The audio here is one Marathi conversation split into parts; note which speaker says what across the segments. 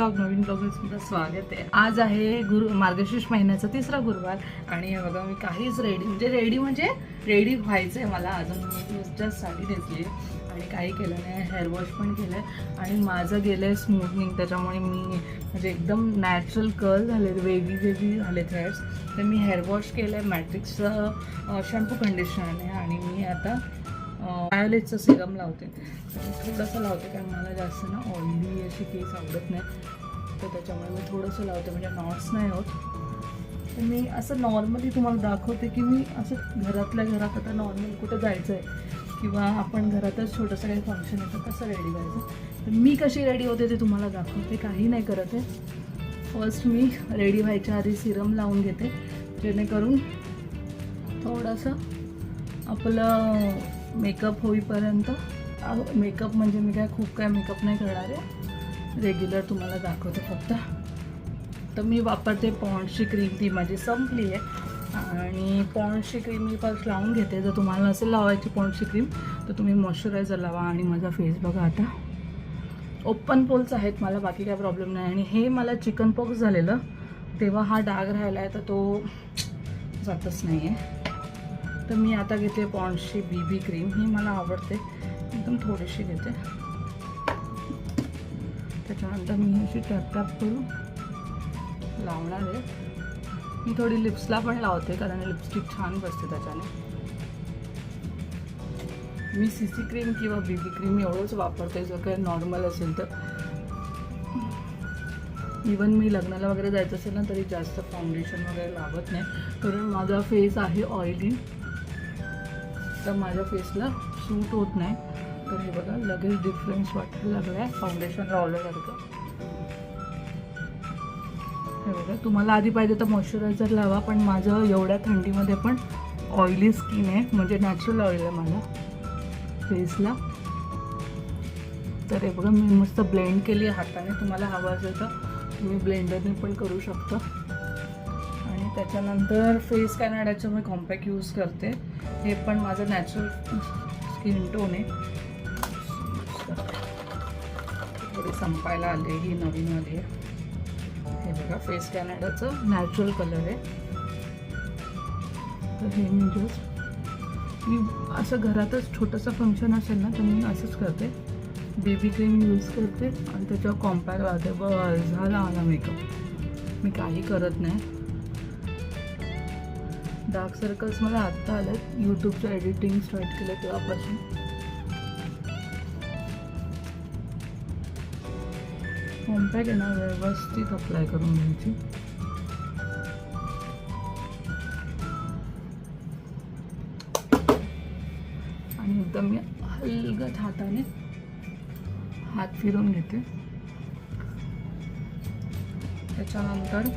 Speaker 1: ब्लॉग नवीन ब्लॉगमध्ये तुमचं स्वागत आहे. आज आहे गुरु मार्गशीर्ष महिन्याचा तिसरा गुरुवार आणि बघा मी काहीच रेडी म्हणजे रेडी म्हणजे रेडी व्हायचं आहे मला. अजून मी जस्ट साडी नेसली आणि काही केलं नाही हेअर वॉश पण केलं आहे आणि माझं गेलं आहे स्मूथनिंग त्याच्यामुळे मी म्हणजे एकदम नॅचरल कर्ल झाले वेगळी वेगळी झाले हेअर्स तर मी हेअर वॉश केलं आहे मॅट्रिक्सचं शॅम्पू आहे आणि मी आता बायोलेजचं सिरम लावते. थोडंसं लावते कारण मला जास्त ना ऑइली अशी केस आवडत नाही. तर त्याच्यामुळे मी थोडंसं लावते. म्हणजे नॉट्स नाही होत. तर मी असं नॉर्मली तुम्हाला दाखवते की मी असं घरातल्या घरात आता नॉर्मल कुठं जायचं आहे किंवा आपण घरातच छोटंसं काही फंक्शन येतं कसं रेडी व्हायचं. तर मी कशी रेडी होते ते तुम्हाला दाखवते. काही नाही करत आहे. फर्स्ट मी रेडी व्हायच्या आधी सिरम लावून घेते. जेणेकरून थोडंसं आपलं मेकअप होईपर्यंत. मेकअप म्हणजे मी काय खूप काय मेकअप नाही करणार आहे. रेग्युलर तुम्हाला दाखवते फक्त. तर मी वापरते पॉन्डची क्रीम ती माझी संपली आहे. आणि पॉन्डची क्रीम मी फर्स्ट लावून घेते. जर तुम्हाला असेल लावायची पॉन्डची क्रीम तर तुम्ही मॉइश्चरायझर लावा आणि माझा फेस बघा आता. ओपन पोल्स आहेत मला बाकी काय प्रॉब्लेम नाही. आणि हे मला चिकन पॉक्स झालेलं. तेव्हा हा डाग राहिला आहे तर तो जातच नाही आहे तर मी आता घेते पॉन्ड्सची बी बी क्रीम ही मला आवडते. एकदम थोडीशी घेते. त्याच्यानंतर मी अशी टॅप टॅप करून लावणार आहे. मी थोडी लिप्सला पण लावते कारण लिपस्टिक छान बसते त्याच्याने. मी सी सी क्रीम किंवा बी बी क्रीम एवढंच वापरते जर काही नॉर्मल असेल तर. इवन मी लग्नाला वगैरे जायचं असेल ना तरी जास्त फाउंडेशन वगैरे लावत नाही. कारण माझा फेस आहे ऑइली तर माझ्या फेसला सूट होत नाही. तर हे बघा लगेच डिफरन्स वाटायला लागला आहे फाउंडेशन लावल्यासारखं हे बघा तुम्हाला आधी पाहिजे तर मॉइश्चरायझर लावा पण माझं एवढ्या थंडीमध्ये पण ऑइली स्किन आहे. म्हणजे नॅचरल ऑइल आहे माझ्या फेसला. तर हे बघा मी मस्त ब्लेंड केली. हाताने तुम्हाला हवं असेल तर तुम्ही ब्लेंडरने पण करू शकता. त्याच्यानंतर फेस कॅनडाचं मी कॉम्पॅक्ट यूज करते. हे पण माझं नॅचरल स्किन टोन आहे. थोडे संपायला आले ही नवीन आली. हे बघा फेस कॅनडाचं नॅचरल कलर आहे. तर हे मी जस्ट मी असं घरातच छोटंसं फंक्शन असेल ना तर मी असंच करते. बेबी क्रीम यूज करते आणि त्याच्यावर कॉम्पॅक्ट राहते बस झाला आला मेकअप मी काही करत नाही. डार्क सर्कल्स मला आत्ता आलेत यूट्यूबचं एडिटिंग स्टार्ट केलं तेव्हापासून. कॉम्पॅक्ट आहे ना व्यवस्थित अप्लाय करून घ्यायची. आणि एकदम मी हलगत हाताने हात फिरून घेते. त्याच्यानंतर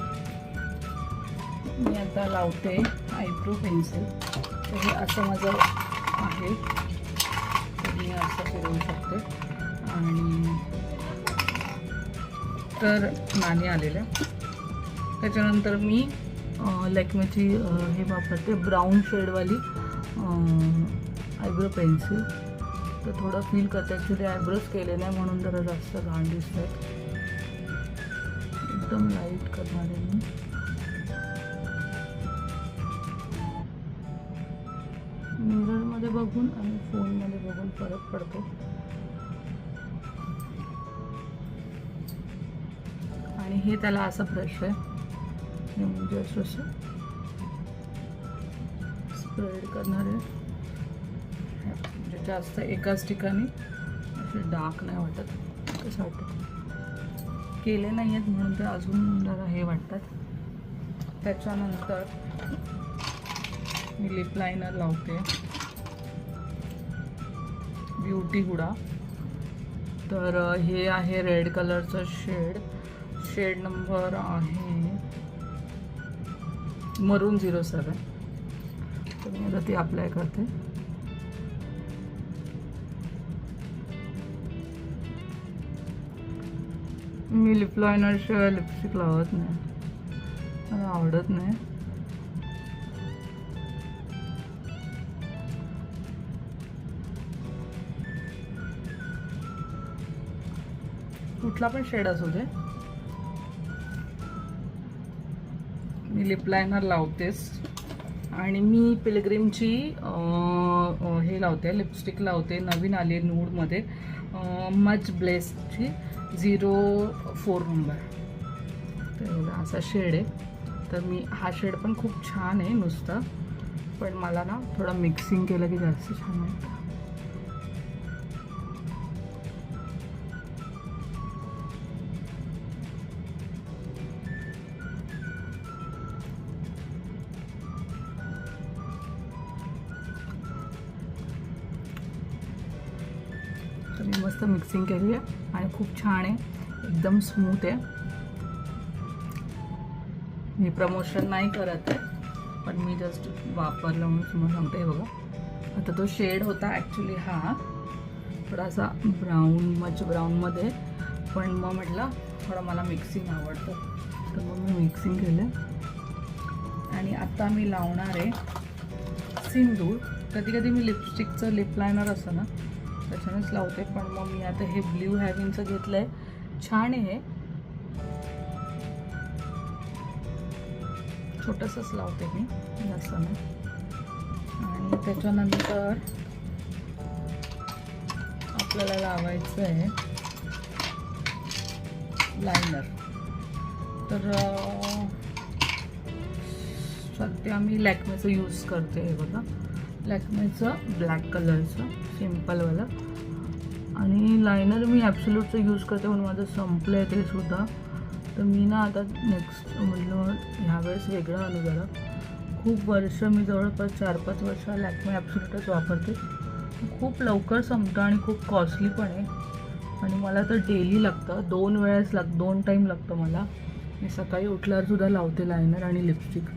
Speaker 1: मी आता लावते. आयब्रो पेन्सिल तर हे असं माझं आहे. तर मी असं फिरवू शकते. आणि तर नाणी आलेल्या. त्याच्यानंतर मी लेक्मेची हे वापरते ब्राऊन शेडवाली आयब्रो पेन्सिल तर थोडं फील करते. ॲक्च्युली आयब्रोज केले नाही म्हणून जरा जास्त घाण दिसत आहेत एकदम लाइट करणार आहे मी. फोनमध्ये फरक पडतो. आणि हे त्याला असं ब्रश आहे. हे म्हणजे असं असं स्प्रेड करणार आहे. म्हणजे जास्त एकाच ठिकाणी असे डार्क नाही वाटत. कसं वाटतं? केले नाही आहेत म्हणून ते अजून जरा हे वाटतात. त्याच्यानंतर मी लिप लायनर लावते. ब्युटी गुडा तर हे आहे रेड कलरचं शेड. शेड नंबर आहे मरून झिरो सेवन तर मी आता ती अप्लाय करते. मी लिप शिवाय लिपस्टिक लावत नाही. मला आवडत नाही. कुठला पण शेड असू दे. मी लिप लायनर लावतेच आणि मी पिलग्रीमची हे लावते लिपस्टिक लावते नवीन आली आहे नूडमध्ये मच ब्लेसची झिरो फोर नंबर. तर असा शेड आहे. तर मी हा शेड पण खूप छान आहे नुसतं. पण मला ना थोडं मिक्सिंग केलं की जास्त छान वाटतं. मिक्सिंग केली आहे आणि खूप छान आहे. एकदम स्मूथ आहे. मी प्रमोशन नाही करत आहे पण मी जस्ट वापरलं म्हणून तुम्हाला सांगते बघा. आता तो शेड होता ॲक्च्युली हा थोडासा ब्राऊन मच ब्राऊनमध्ये पण मग म्हटलं थोडं मला मिक्सिंग आवडतं. तर मग मी मिक्सिंग केलं. आणि आता मी लावणार आहे सिंदूर. कधी कधी मी लिपस्टिकचं लिप लायनर असतं ना त्याच्यानेच लावते पण मग मी आता हे ब्ल्यू हॅविनचं घेतलं आहे छान आहे हे. छोटंसंच लावते मी जास्त नाही. आणि त्याच्यानंतर आपल्याला लावायचं आहे लायनर तर सध्या मी लॅक्मेचं यूज करते हे बघा. लॅक्मेचं ब्लॅक कलरचं सिम्पलवालं आणि लायनर मी ॲब्सोल्यूटचं यूज करते म्हणून माझं संपलं आहे ते सुद्धा. तर मी ना आता नेक्स्ट म्हटलं ह्यावेळेस वेगळं आलं जरा. खूप वर्ष मी जवळपास चार पाच वर्ष लॅकमे ॲब्सोल्यूटच वापरते. खूप लवकर संपतं आणि खूप कॉस्टली पण आहे. आणि मला तर डेली लागतं. दोन वेळेस लाग दोन टाईम लागतं मला. मी सकाळी उठल्यावर सुद्धा लावते लायनर आणि लिपस्टिक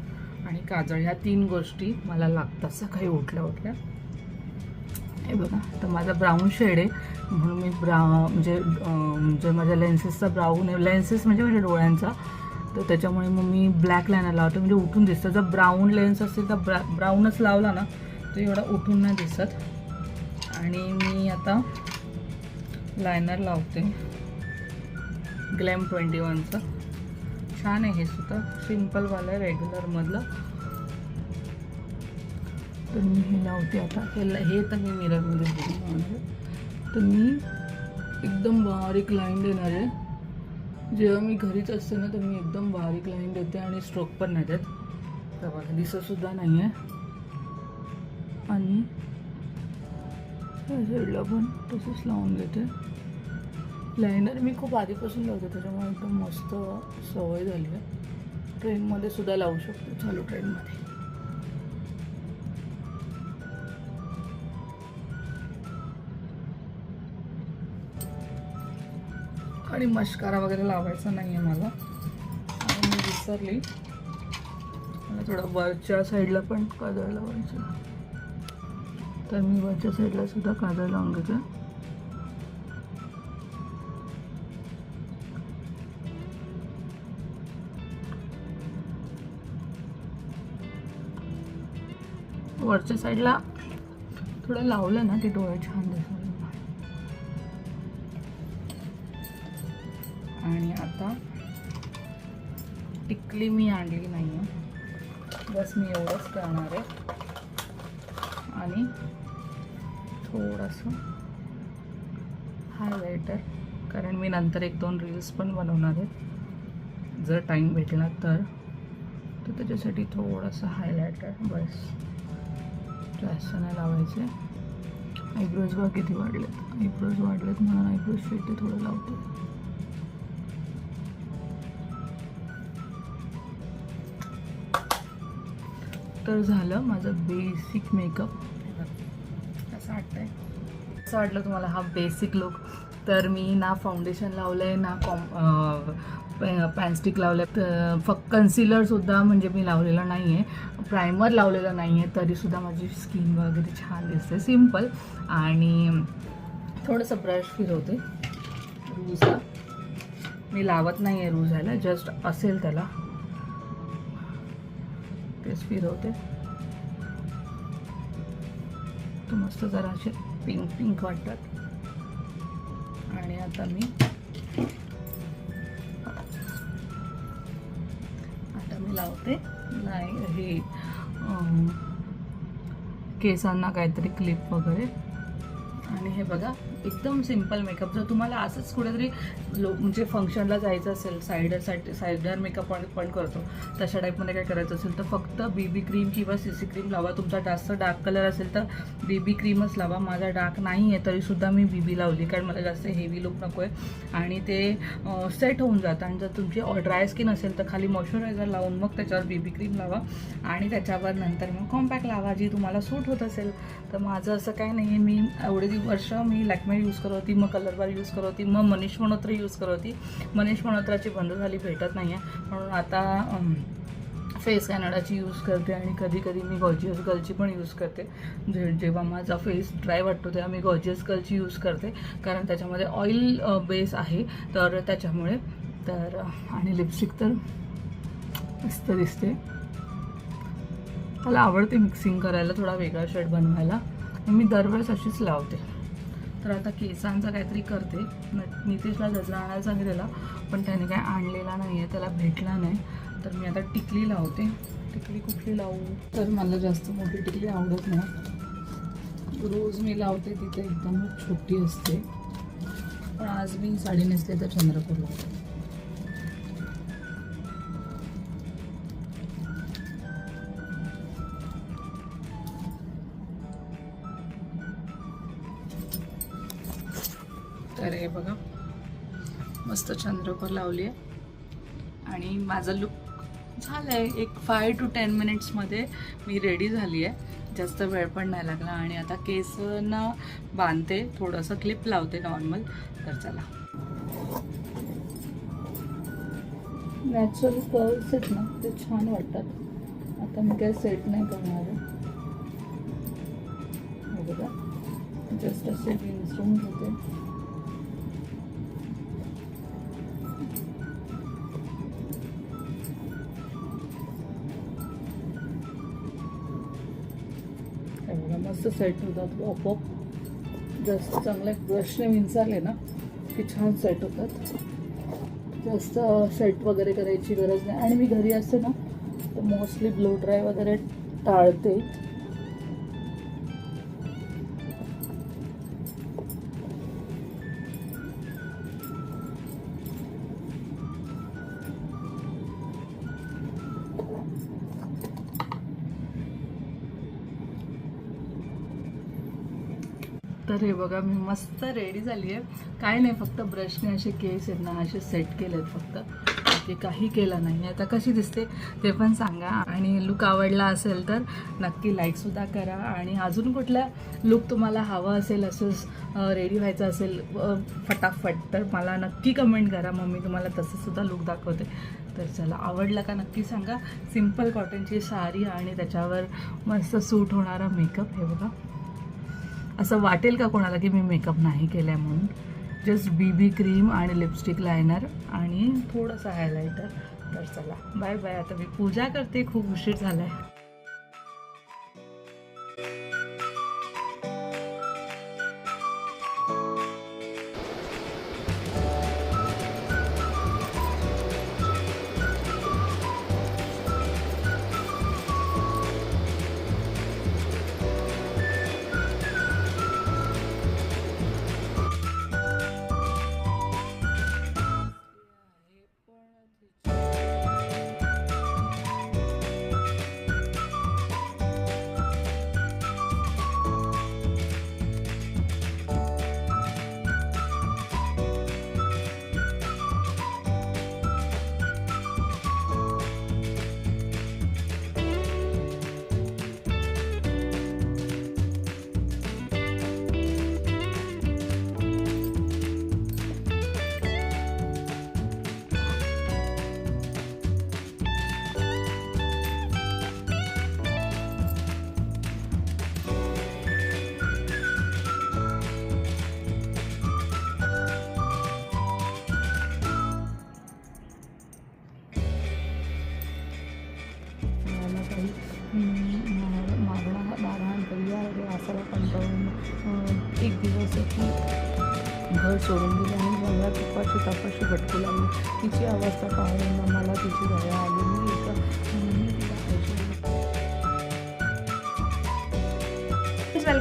Speaker 1: आणि काजळ ह्या तीन गोष्टी मला लागतात सकाळी उठल्या उठल्या हे बघा तर माझा ब्राऊन शेड आहे. म्हणून मी ब्रा म्हणजे जे म्हणजे माझ्या लेन्सेसचा ब्राऊन आहे लेन्सेस म्हणजे माझ्या डोळ्यांचा. तर त्याच्यामुळे मग मी ब्लॅक लायनर लावते. म्हणजे उठून दिसतं. जर ब्राऊन लेन्स असेल तर ब्रा ब्राऊनच लावला ना तर एवढा उठून नाही दिसत. आणि मी आता लायनर लावते. ग्लॅम ट्वेंटी वनचं छान आहे हे सुद्धा. सिम्पलवालं आहे रेग्युलरमधलं तर मी हे लावते आता. हे ल- हे तर मी मिररमध्ये तर मी एकदम बारीक लाईन देणार आहे. जेव्हा मी घरीच असते ना तर मी एकदम बारीक लाईन देते आणि स्ट्रोक पण नाही देत. तर बघा दिसतसुद्धा नाही आहे आणि या साईडला पण तसंच लावून देते. लाईनर मी खूप आधीपासून लावते त्याच्यामुळे एकदम मस्त सवय झाली आहे. ट्रेनमध्ये सुद्धा लावू शकतो चालू ट्रेनमध्ये आणि मस्कारा वगैरे लावायचा नाही आहे मला. आणि मी विसरली. मला थोडं वरच्या साईडला पण काजळ लावायचं. तर मी वरच्या साईडला सुद्धा काजळ लावून घेते. वरच्या साईडला थोडं लावलं ना ते डोळे छान दिसले आणि आता टिकली मी आणली नाही आहे बस मी एवढंच करणार आहे. आणि थोडंसं हायलायटर कारण मी नंतर एक दोन रील्स पण बनवणार आहेत जर टाईम भेटला तर तर त्याच्यासाठी थोडंसं हायलायटर बस. जास्त नाही लावायचे. आयब्रोज बघ किती वाढलेत. आयब्रोज वाढलेत म्हणून आयब्रोज फिट ते थोडं लावते. तर झालं माझं बेसिक मेकअप असं वाटतंय. असं वाटलं तुम्हाला हा बेसिक लुक तर मी ना फाउंडेशन लावलं आहे ना कॉम पॅनस्टिक लावलं आहे फक्त कन्सिलरसुद्धा म्हणजे मी लावलेलं नाही आहे प्रायमर लावलेलं नाही आहे तरीसुद्धा माझी स्किन वगैरे छान दिसते सिंपल आणि थोडंसं ब्रश फिरवते रूजला मी लावत नाही आहे रूजायला जस्ट असेल त्याला. तेच फिरवते मस्त जरा असे पिंक पिंक वाटतात. आणि आता मी आता मी लावते. नाही हे केसांना काहीतरी क्लिप वगैरे. आणि हे बघा एकदम सिंपल मेकअप. जर तुम्हाला असंच कुठेतरी लो म्हणजे फंक्शनला जायचं असेल सायडरसाठी सायडर मेकअप पण करतो तशा टाईपमध्ये काय करायचं असेल तर फक्त बी बी क्रीम किंवा सी सी क्रीम लावा. तुमचा जास्त डार्क कलर असेल तर बी बी क्रीमच लावा. माझा डार्क नाही आहे तरीसुद्धा मी बी बी लावली कारण मला जास्त हेवी लुक नको आहे आणि ते सेट होऊन जातं. आणि जर तुमची ड्राय स्किन असेल तर खाली मॉइश्चरायझर लावून मग त्याच्यावर बी बी क्रीम लावा. आणि त्याच्यावर नंतर मग कॉम्पॅक्ट लावा जी तुम्हाला सूट होत असेल. तर माझं असं काय नाही आहे मी एवढे वर्ष मी लॅक्मे यूज करत होती मग कलर बार यूज करत होती मग मनीष मल्होत्रा यूज करत होती मनीष मल्होत्राची बंद झाली भेटत नाही आहे म्हणून आता फेस कॅनडाची यूज करते आणि कधी कधी मी गॉर्जियस गर्लची पण यूज करते. जे जेव्हा माझा फेस ड्राय वाटतो तेव्हा मी गॉर्जियस गर्लची यूज करते. कारण त्याच्यामध्ये ऑइल बेस आहे. तर त्याच्यामुळे तर आणि लिपस्टिक तर मस्त दिसते. मला आवडते मिक्सिंग करायला थोडा वेगळा शेड बनवायला. मी दरवेळेस अशीच लावते. तर आता केसांचं काहीतरी करते. न- नितीशला गजरा आणायला सांगितलेला पण त्याने काय आणलेला नाही आहे त्याला भेटला नाही. तर मी आता टिकली लावते. टिकली कुठली लावू? तर मला जास्त मोठी टिकली आवडत नाही. रोज मी लावते तिथे एकदम छोटी असते. पण आज मी साडी नेसले तर चंद्रपूर लावते तर हे बघा. मस्त चंद्रकोर लावली आहे. आणि माझा लुक झाला आहे एक फाय टू टेन मिनिट्समध्ये मी रेडी झाली आहे. जास्त वेळ पण नाही लागला. आणि आता केसना बांधते. थोडंसं क्लिप लावते नॉर्मल तर चला. नॅचरल कर्ल्स आहेत ना ते छान वाटतात. आता मी काय सेट नाही करणार आहे. बघा. जस्ट असे विंचरून घेते बघा मस्त सेट होतात. आपोआप जास्त चांगले ब्रशने विंचारले ना की छान सेट होतात. जास्त सेट वगैरे करायची गरज नाही. आणि मी घरी असते ना तर मोस्टली ब्लो ड्राय वगैरे टाळते. तर हे बघा मी मस्त रेडी झाली आहे. काय नाही फक्त ब्रशने असे केस आहेत ना असे सेट केलेत फक्त. ते काही केलं नाही. आता कशी दिसते ते पण सांगा. आणि लुक आवडला असेल तर नक्की लाईकसुद्धा करा. आणि अजून कुठला लुक तुम्हाला हवं असेल असंच रेडी व्हायचं असेल फटाफट तर मला नक्की कमेंट करा. मग मी तुम्हाला तसंसुद्धा लुक दाखवते. तर चला आवडला का नक्की सांगा. सिंपल कॉटनची साडी आणि त्याच्यावर मस्त सूट होणारा मेकअप हे बघा. असं वाटेल का कोणाला की मी मेकअप नाही केला आहे म्हणून? जस्ट बी बी क्रीम आणि लिपस्टिक लायनर आणि थोडंसं हायलायटर तर चला बाय बाय आता मी पूजा करते. खूप उशीर झाला आहे तुपाशी भटकू लागली तिची अवस्था पाहून मला तिची दया आली. मी एका मी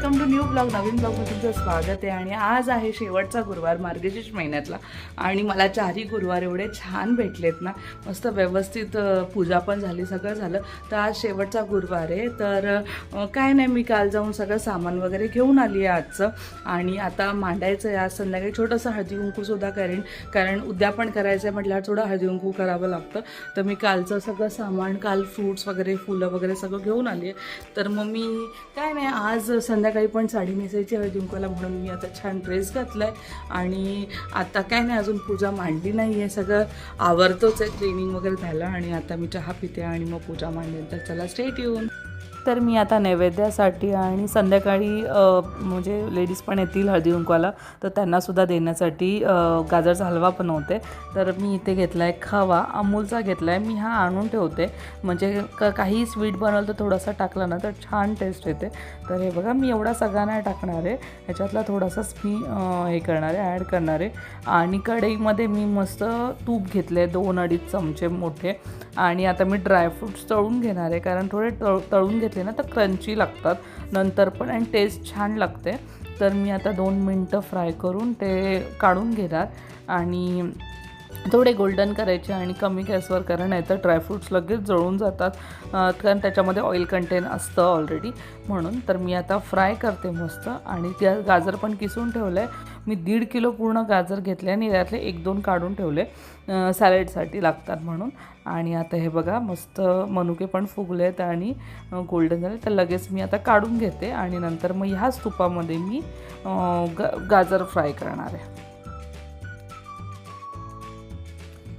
Speaker 1: वेलकम टू न्यू ब्लॉग नवीन ब्लॉगमध्ये तुमचं स्वागत आहे. आणि आज आहे शेवटचा गुरुवार मार्गशीर्ष महिन्यातला. आणि मला चारही गुरुवार एवढे छान भेटलेत ना. मस्त व्यवस्थित पूजा पण झाली सगळं झालं. तर आज शेवटचा गुरुवार आहे. तर काय नाही मी काल जाऊन सगळं सामान वगैरे घेऊन आली आहे आजचं. आणि आता मांडायचं आहे. आज संध्याकाळी छोटंसं हळदी कुंकूसुद्धा करेन. कारण उद्या पण करायचं आहे म्हटल्यावर थोडं हळदी कुंकू करावं लागतं. तर मी कालचं सगळं सामान काल फ्रूट्स वगैरे फुलं वगैरे सगळं घेऊन आली आहे. तर मग मी काय नाही आज संध्याकाळी पण साडी नेसायची हवी तुमकाला म्हणून मी आता छान ड्रेस घातला आहे आणि आता काय नाही अजून पूजा मांडली नाही आहे सगळं आवरतोच आहे क्लिनिंग वगैरे झालं आणि आता मी चहा पिते आणि मग पूजा मांडेन तर चला स्टेट येऊन तर मी आता नैवेद्यासाठी आणि संध्याकाळी म्हणजे लेडीज पण येतील हळदी कुंकवाला तर त्यांनासुद्धा देण्यासाठी गाजरचा हलवा बनवते. तर मी इथे घेतला आहे खवा अमूलचा घेतला आहे मी हा आणून ठेवते. म्हणजे क काही स्वीट बनवलं तर थोडासा टाकला ना तर छान टेस्ट येते. तर हे बघा मी एवढा सगळा नाही टाकणार आहे. ह्याच्यातला थोडासाच मी हे करणार आहे ॲड करणार आहे. आणि कढईमध्ये मी मस्त तूप घेतले दोन अडीच चमचे मोठे. आणि आता मी ड्रायफ्रूट्स तळून घेणार आहे कारण थोडे तळ तळून घेतले ना तर क्रंची लागतात. नंतर पण आणि टेस्ट छान लागते. तर मी आता दोन मिनटं फ्राय करून ते काढून घेणार. आणि थोडे गोल्डन करायचे आणि कमी गॅसवर कारण नाही तर ड्रायफ्रूट्स लगेच जळून जातात. कारण त्याच्यामध्ये ऑइल कंटेन असतं ऑलरेडी म्हणून तर मी आता फ्राय करते मस्त. आणि त्या गाजर पण किसून ठेवलं आहे मी दीड किलो पूर्ण गाजर घेतले आणि त्यातले एक दोन काढून ठेवले. सॅलेडसाठी लागतात म्हणून. आणि आता हे बघा मस्त मनुके पण फुगले आहेत आणि गोल्डन झाले. तर लगेच मी आता काढून घेते आणि नंतर मग ह्याच तुपामध्ये मी ग गाजर फ्राय करणार आहे.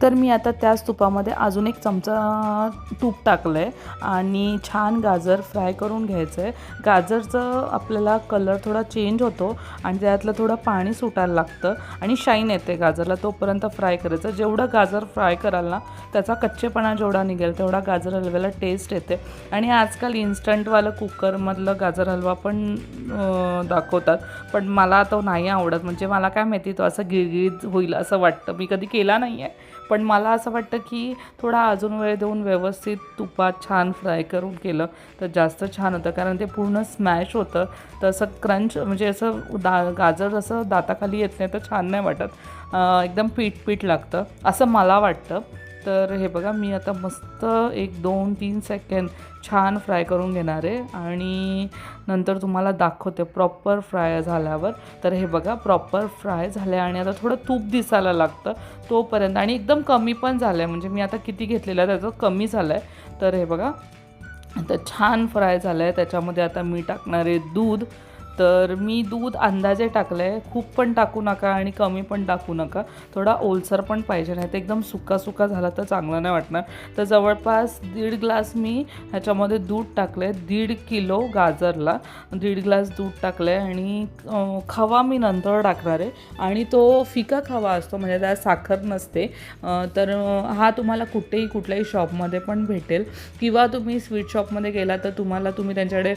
Speaker 1: तर मी आता त्याच तुपामध्ये अजून एक चमचा तूप टाकलं आहे आणि छान गाजर फ्राय करून घ्यायचं आहे गाजरचं आपल्याला कलर थोडा चेंज होतो आणि त्यातलं थोडं पाणी सुटायला लागतं आणि शाईन येते गाजरला तोपर्यंत फ्राय करायचं. जेवढं गाजर फ्राय कराल ना त्याचा कच्चेपणा जेवढा निघेल तेवढा गाजर हलव्याला टेस्ट येते. आणि आजकाल इन्स्टंटवालं कुकरमधलं गाजर हलवा पण दाखवतात. पण मला तो नाही आवडत. म्हणजे मला काय माहिती तो असं गिळगिळीत होईल असं वाटतं. मी कधी केला नाही आहे पण मला असं वाटतं की थोडा अजून वेळ देऊन व्यवस्थित तुपात छान फ्राय करून केलं तर जास्त छान होतं. कारण ते पूर्ण स्मॅश होतं. तर असं क्रंच म्हणजे असं दा गाजर असं दाताखाली येत नाही तर छान नाही वाटत. एकदम पीठ पीठ लागतं. असं मला वाटतं. तर हे बघा मी आता मस्त एक दोन तीन सेकंड छान फ्राय करून घेणार आहे. आणि नंतर तुम्हाला दाखवते प्रॉपर फ्राय झाल्यावर. तर हे बघा प्रॉपर फ्राय झालं आणि आता थोडं तूप दिसायला लागतं तोपर्यंत. आणि एकदम कमी पण झालं आहे म्हणजे मी आता किती घेतलेलं आहे त्याचं कमी झालं आहे तर हे बघा आता छान फ्राय झालं आहे त्याच्यामध्ये आता मी टाकणार आहे दूध. तर मी दूध अंदाजे टाकलं आहे खूप पण टाकू नका आणि कमी पण टाकू नका. थोडा ओलसर पण पाहिजे नाही तर एकदम सुका सुका झाला तर चांगला नाही वाटणार. तर जवळपास दीड ग्लास मी ह्याच्यामध्ये दूध टाकलं आहे दीड किलो गाजरला. दीड ग्लास दूध टाकलं आहे आणि खवा मी नंतर टाकणार आहे. आणि तो फिका खवा असतो म्हणजे त्यात साखर नसते. तर हा तुम्हाला कुठेही कुठल्याही शॉपमध्ये पण भेटेल. किंवा तुम्ही स्वीट शॉपमध्ये गेला तर तुम्हाला तुम्ही त्यांच्याकडे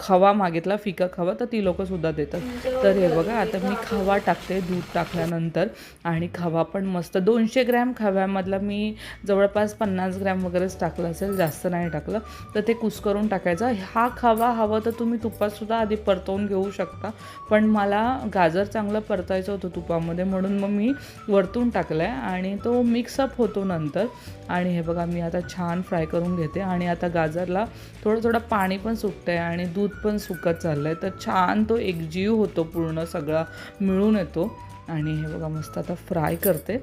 Speaker 1: खवा मागे मागितला फिका खवा तर ती लोकंसुद्धा देतात. तर हे बघा आता मी खवा टाकते दूध टाकल्यानंतर. आणि खवा पण मस्त. दोनशे ग्रॅम खव्यामधला मी जवळपास पन्नास ग्रॅम वगैरेच टाकलं असेल जास्त नाही टाकलं. तर ते कुस्करून टाकायचं. हा खवा हवं तर तुम्ही तुपातसुद्धा आधी परतवून घेऊ शकता. पण मला गाजर चांगलं परतायचं होतं तुपामध्ये म्हणून मग मी वरतून टाकलं आहे आणि तो मिक्सअप होतो नंतर. आणि हे बघा मी आता छान फ्राय करून घेते. आणि आता गाजरला थोडं थोडं पाणी पण सुटतं आहे आणि दूध पण सुकत चाललं आहे तर छान तो एकजीव होतो पूर्ण सगळा मिळून येतो. आणि हे बघा मस्त आता फ्राय करते.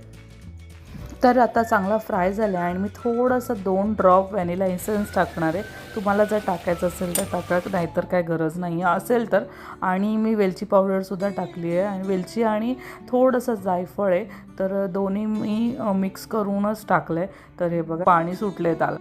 Speaker 1: तर आता चांगला फ्राय झाला आहे आणि मी थोडंसं दोन ड्रॉप व्हॅनिला इसेन्स टाकणार आहे. तुम्हाला जर टाकायचं असेल तर टाका नाहीतर काय गरज नाही. असेल तर. आणि मी वेलची पावडरसुद्धा टाकली आहे. आणि वेलची आणि थोडंसं जायफळ आहे. तर दोन्ही मी मिक्स करूनच टाकलं आहे तर हे बघा पाणी सुटलं आहे त्याला.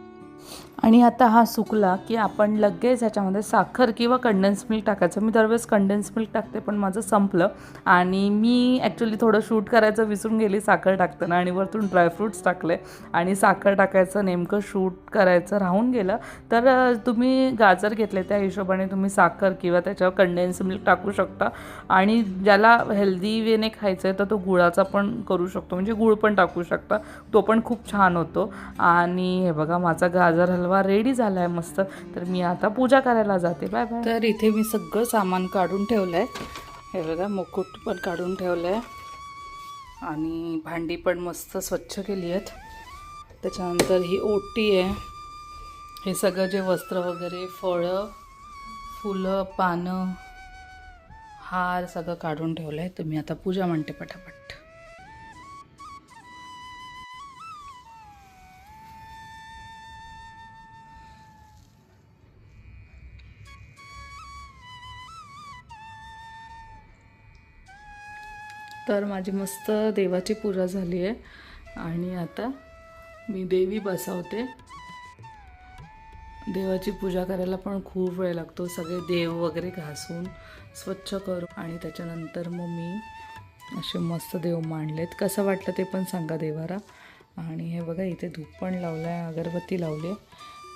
Speaker 1: आणि आता हा सुकला की आपण लगेच ह्याच्यामध्ये साखर किंवा कंडेन्स मिल्क टाकायचं. मी दरवेळेस कंडेन्स मिल्क टाकते पण माझं संपलं. आणि मी ॲक्च्युली थोडं शूट करायचं विसरून गेली साखर टाकताना आणि वरतून ड्रायफ्रूट्स टाकले. आणि साखर टाकायचं नेमकं शूट करायचं राहून गेलं. तर तुम्ही गाजर घेतले त्या हिशोबाने तुम्ही साखर किंवा त्याच्यावर कंडेन्स मिल्क टाकू शकता. आणि ज्याला हेल्दी वेने खायचं आहे तर तो गुळाचा पण करू शकतो. म्हणजे गुळ पण टाकू शकता. तो पण खूप छान होतो. आणि हे बघा माझा गाजर गाजर हलवा रेडी झाला आहे मस्त. तर मी आता पूजा करायला जाते. बाय बाय तर इथे मी सगळं सामान काढून ठेवलं आहे हे बघा मुकुट पण काढून ठेवलं आहे आणि भांडी पण मस्त स्वच्छ केली आहेत. त्याच्यानंतर ही ओटी आहे. हे सगळं जे वस्त्र वगैरे फळं फुलं पानं हार सगळं काढून ठेवलं आहे तुम्ही आता पूजा म्हणते पटापट. तर माझी मस्त देवाची पूजा झाली आहे. आणि आता मी देवी बसवते. देवाची पूजा करायला पण खूप वेळ लागतो. सगळे देव वगैरे घासून स्वच्छ करू आणि त्याच्यानंतर मग मी असे मस्त देव मांडलेत. कसं वाटलं ते पण सांगा देवारा आणि हे बघा इथे धूप पण लावलं आहे अगरबत्ती लावली आहे.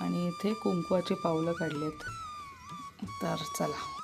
Speaker 1: आणि इथे कुंकवाची पावलं काढलेत. तर चला.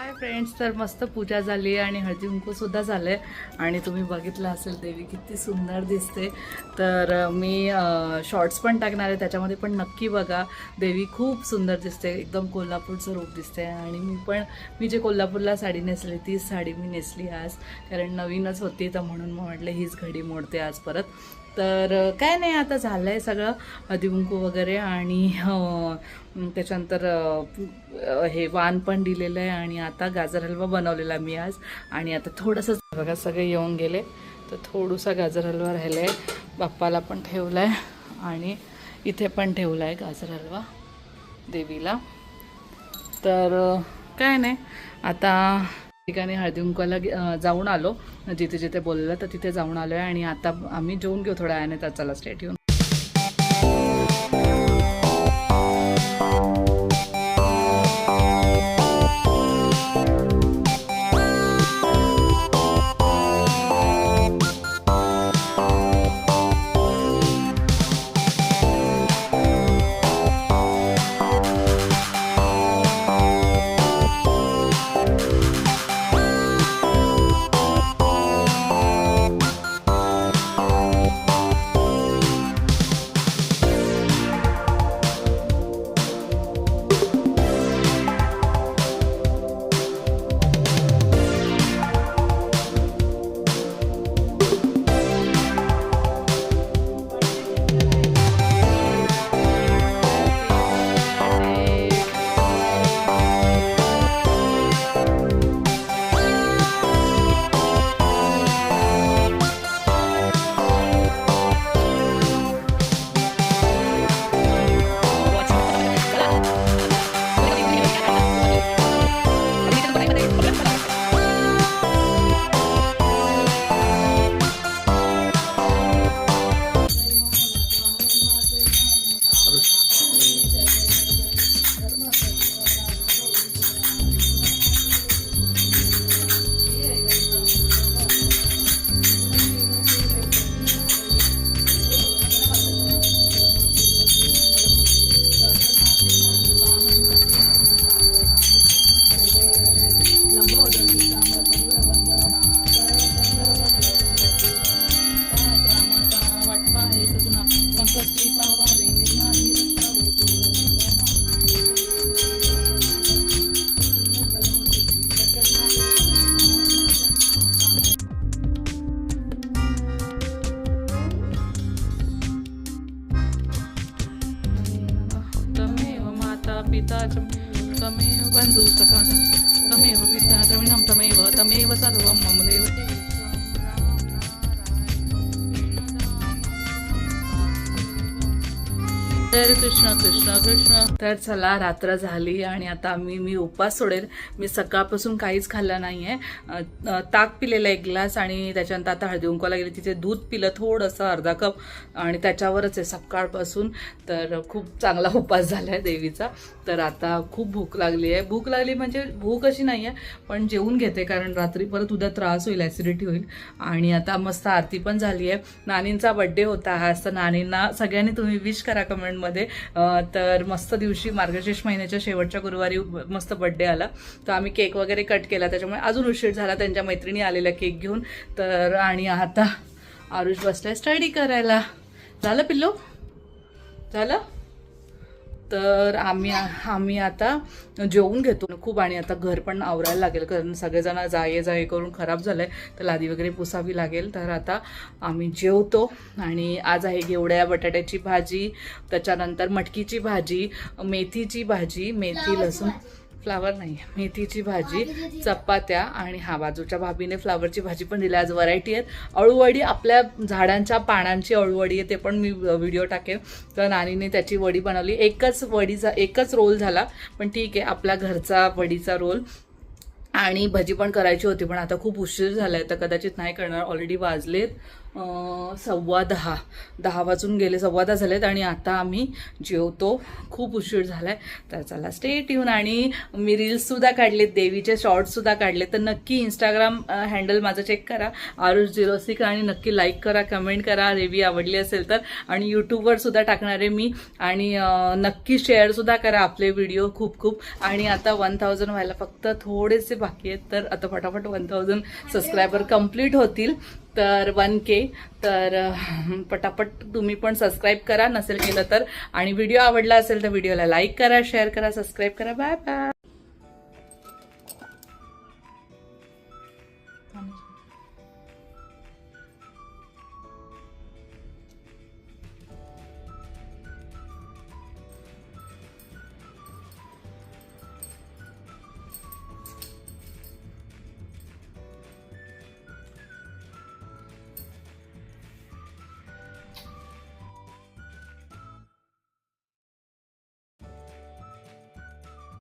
Speaker 1: हाय फ्रेंड्स तर मस्त पूजा झाली आणि हळदी कुंकूसुद्धा झालं आहे आणि तुम्ही बघितलं असेल देवी किती सुंदर दिसते. तर मी शॉर्ट्स पण टाकणार आहे. त्याच्यामध्ये पण नक्की बघा. देवी खूप सुंदर दिसते. एकदम कोल्हापूरचं रूप दिसते. आणि मी पण मी जे कोल्हापूरला साडी नेसली तीच साडी मी नेसली आज. कारण नवीनच होती तर म्हणून मग म्हटलं हीच घडी मोडते आज परत. तर काय नाही आता झालं आहे सगळं हळदीकुंकू वगैरे आणि त्याच्यानंतर हे वाण पण दिलेलं आहे आणि आता गाजर हलवा बनवलेला मी आज. आणि आता थोडंसं बघा सगळे येऊन गेले. तर थोडंसा गाजर हलवा राहिला आहे बाप्पाला पण ठेवला आहे आणि इथे पण ठेवला आहे गाजर हलवा देवीला. तर काय नाही. आता ठिकाणी हळदी जाऊन आलो. जिथे जिथे बोललेलं तर तिथे जाऊन आलो आहे आणि आता आम्ही जेवून घेऊ थोड्या वेळाने त्याचाला चला स्टेट येऊन. sarılamamı değil. हरे कृष्ण कृष्ण कृष्ण. तर चला रात्र झाली आणि आता मी मी उपास सोडेल. मी सकाळपासून काहीच खाल्लं नाही आहे ताक पिलेलं एक ग्लास आणि त्याच्यानंतर आता हळदी उंकवायला गेले. तिथे दूध पिलं थोडंसं अर्धा कप आणि त्याच्यावरच आहे सकाळपासून. तर खूप चांगला उपास झाला आहे देवीचा. तर आता खूप भूक लागली आहे. भूक लागली म्हणजे भूक अशी नाही आहे पण जेवून घेते कारण रात्री परत उद्या त्रास होईल ॲसिडिटी होईल. आणि आता मस्त आरती पण झाली आहे. नानींचा बड्डे होता. आज तर नानींना सगळ्यांनी तुम्ही विश करा कमेंट मध्ये. तर मस्त दिवशी मार्गशीर्ष महिन्याच्या शेवटच्या गुरुवारी मस्त बड्डे आला. तर आम्ही केक वगैरे कट केला. त्याच्यामुळे अजून उशीर झाला त्यांच्या मैत्रिणी आलेल्या केक घेऊन. तर आणि आता आरुष बसलाय स्टडी करायला. झालं पिल्लू? झालं? तर आम्ही आम्ही आता जेवून घेतो. खूप आणि आता घर पण आवरायला लागेल कारण सगळेजण जाये जाये करून खराब झालं आहे तर लादी वगैरे पुसावी लागेल. तर आता आम्ही जेवतो आणि आज आहे घेवड्या बटाट्याची भाजी त्याच्यानंतर मटकीची भाजी मेथीची भाजी मेथी लसूण. फ्लावर नाही मेथीची भाजी चपात्या आणि हा बाजूच्या भाभीने फ्लावरची भाजी पण दिली. आज व्हरायटी आहेत. अळूवडी आपल्या झाडांच्या पानांची अळूवडी आहे ते पण मी व्हिडिओ टाकेन. तर नानीने त्याची वडी बनवली. एकच वडीचा एकच रोल झाला पण ठीक आहे आपल्या घरचा वडीचा रोल आणि भजी पण करायची होती पण आता खूप उशीर झाला आहे तर कदाचित नाही करणार. ऑलरेडी वाजलेत. सव्वा दहा. दहा वाजून गेले सव्वा दहा झालेत आणि आता आम्ही जेवतो. खूप उशीर झालाय. तर चला स्टेट येऊन आणि मी रील्ससुद्धा काढलेत देवीचे शॉर्ट्ससुद्धा काढले तर नक्की इंस्टाग्राम हँडल माझं चेक करा. आरुष झिरो सिक्स आणि नक्की लाईक करा कमेंट करा. रेवी आवडली असेल तर. आणि यूट्यूबवर सुद्धा टाकणार आहे मी. आणि नक्की शेअरसुद्धा करा आपले व्हिडिओ खूप खूप. आणि आता वन थाउजंड व्हायला फक्त थोडेसे बाकी आहेत. तर आता फटाफट वन थाउजंड सबस्क्रायबर कंप्लीट होतील. तर वन के. तर पटापट तुम्ही पण सबस्क्राईब करा. नसेल केलं तर. आणि व्हिडिओ आवडला असेल तर व्हिडिओला लाईक करा शेअर करा सबस्क्राईब करा. Bye bye